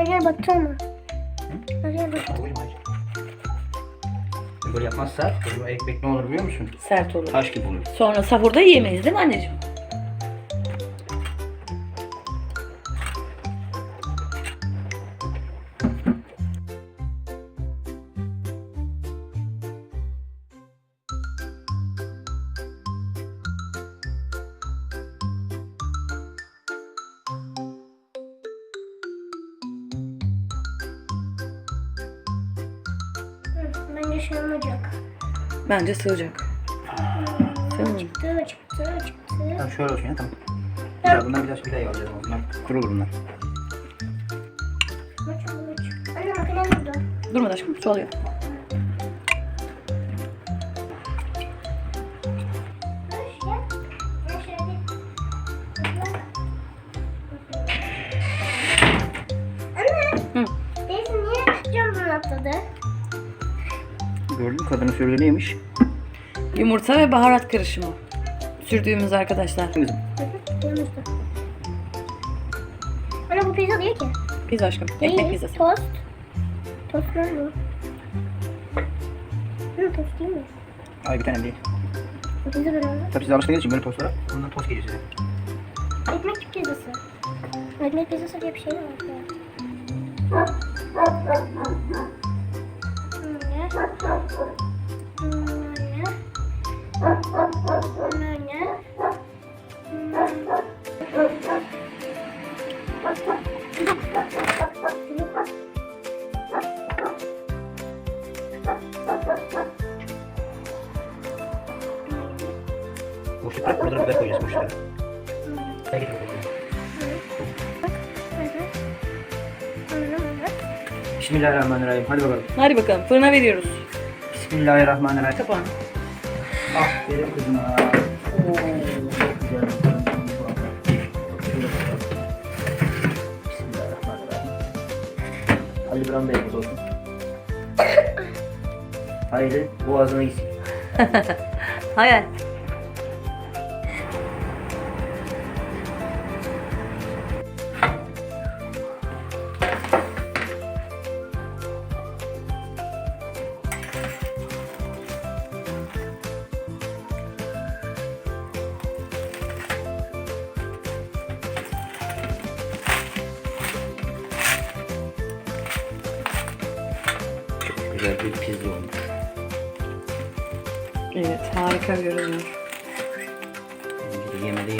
Araya baktı ama. Araya baktı. Böyle yapmazsa bu ekmek ne olur biliyor musun? Sert olur. Taş gibi olur. Sonra sahurda yiyemeyiz değil mi anneciğim? Hı, Bence sığacak. Sığmıyor. Çıktı çıktı çıktı. Tamam şöyle olsun ya tamam. Ya bundan biraz bir daha alacağız o zaman. Kurulur bunlar. Anne makine burada. Durma aşkım su alıyor. Gördün mü kadının söylediği neymiş? Yumurta ve baharat karışımı. Sürdüğümüz arkadaşlar. Kızım. Anne bu pizza değil ki. Pizza aşkım. Ekmek pizzası. Tost. Tost ne bu? Hı, tost değil mi? Ay bir tane değil. Bu pizza böyle. Tabii siz alıştığınız için böyle tostlara. Bundan tost geliyor size. Ekmek pizzası. Ekmek pizzası diye bir şey mi var? Boşluklar buradan biber koyacağız boşluklar. Gel gidelim. Bismillahirrahmanirrahim. Hadi bakalım. Hadi bakalım fırına veriyoruz. Bismillahirrahmanirrahim. Kapağını. Aferin kızıma. Oo, çok güzel. Bismillahirrahmanirrahim. Ali olsun. Haydi boğazına gitsin. Hayal. Güzel bir pizza olmuş. Evet harika görünüyor. Yemede